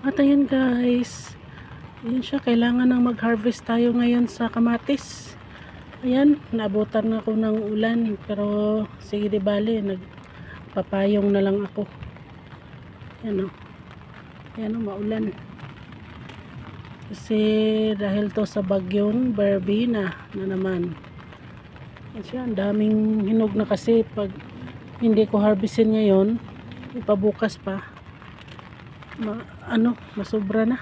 At ayan guys. Ayan siya. Kailangan nang mag-harvest tayo ngayon sa kamatis. Ayan. Naabutan ako ng ulan. Pero sige di bali. Nagpapayong na lang ako. Ayan o. Ayan o. Maulan. Kasi dahil to sa bagyong Barbina na naman. Ayan siya. Ang daming hinog na kasi pag hindi ko harvestin ngayon, ipabukas pa ma, ano, masobra na.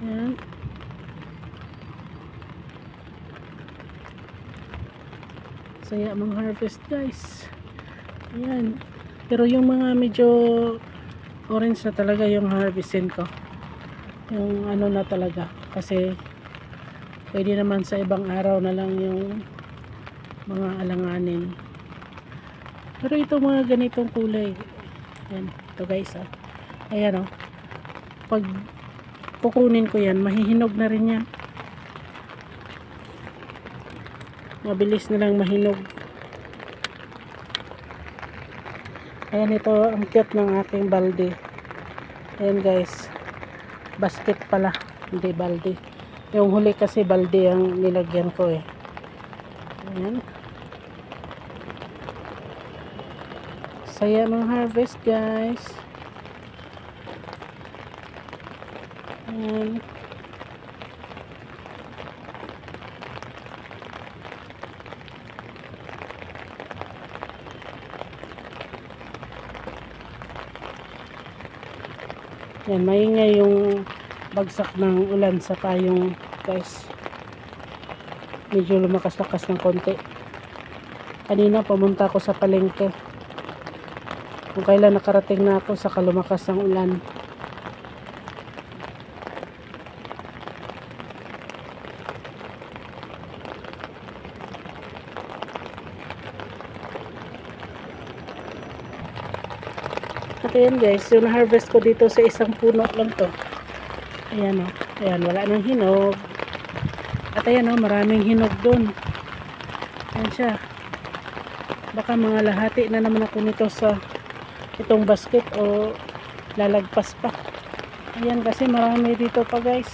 Yan. Saya mga harvest guys. Ayan. Pero yung mga medyo orange na talaga yung harvestin ko. Yung ano na talaga. Kasi pwede naman sa ibang araw na lang yung mga alanganin. Pero ito mga ganitong kulay. Ayan. Ito guys ah. Ayan oh. Pag kukunin ko yan, mahihinog na rin yan. Mabilis na lang mahinog. Ayan ito, ang cute ng aking balde. Ayan guys. Basket pala, hindi balde. Yung huli kasi balde ang nilagyan ko eh. Ayan. Saya mga harvest guys. Ayan. Yan, maingay yung bagsak ng ulan sa payong guys. Medyo lumakas-lakas ng konti. Kanina pumunta ako sa palengke. Kung kailan nakarating na ako sa kalumakas ng ulan. At ayan guys, yung harvest ko dito sa isang puno lang to. Ayan o. Ayan, wala nang hinog. At ayan o, maraming hinog dun. Ayan siya. Baka mga lahati na naman ako nito sa itong basket o lalagpas pa. Ayan kasi marami dito pa guys.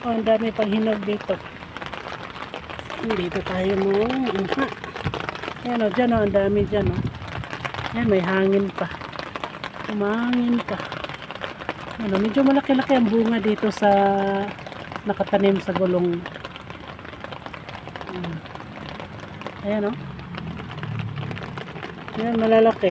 O, ang dami pang hinog dito. Dito tayo mo. Aha. Ayan o, dyan o, ang dami dyan o. Ayan, may hangin pa. Umangin pa. Ano, medyo malaki-laki ang bunga dito sa nakatanim sa gulong. Ayan o. Ayan, malalaki.